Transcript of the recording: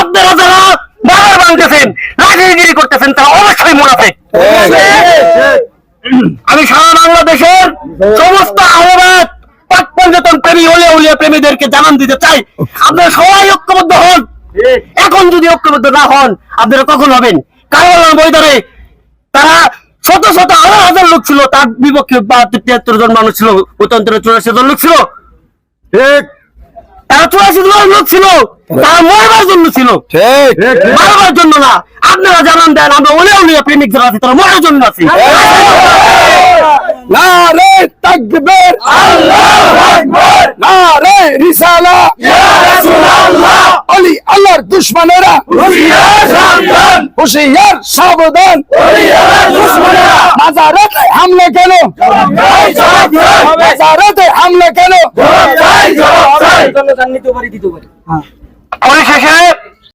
আপনারা যারা বাবার ভাঙতেছেন রাজনীতিগিরি করতেছেন, তারা অবশ্যই মোনাফেক আমি সারা বাংলাদেশের সমস্ত আপনারা সবাই ঐক্যবদ্ধ হন। এখন যদি ঐক্যবদ্ধ না হন, আপনারা কখন হবেন? কারণ ময়দানে তারা শত শত হাজার হাজার লোক ছিল, তার বিপক্ষে বাহাত্তর, তিয়াত্তর জন মানুষ ছিল অত্যন্তরে চুরাশি জন লোক ছিল। তারা চুরাশি জন লোক ছিল। তারা মরবার জন্য ছিল। ঠিক মারবার জন্য না। আপনারা জানান দেন আমরা ওলে উলিয়া প্রেমিক যারা আছে তারা মরার জন্য আছি। নারে তাকবীর। আল্লাহু আকবার। নারে রিসালা। ইয়া রাসূলুল্লাহ। আলী আল্লাহর দুশমনেরা। হুশিয়ার সাবধান হুশিয়ার সাবধান। আল্লাহর দুশমনেরা। মাজারাতে হামলা কেন? মাজারাতে হামলা পরিশেষে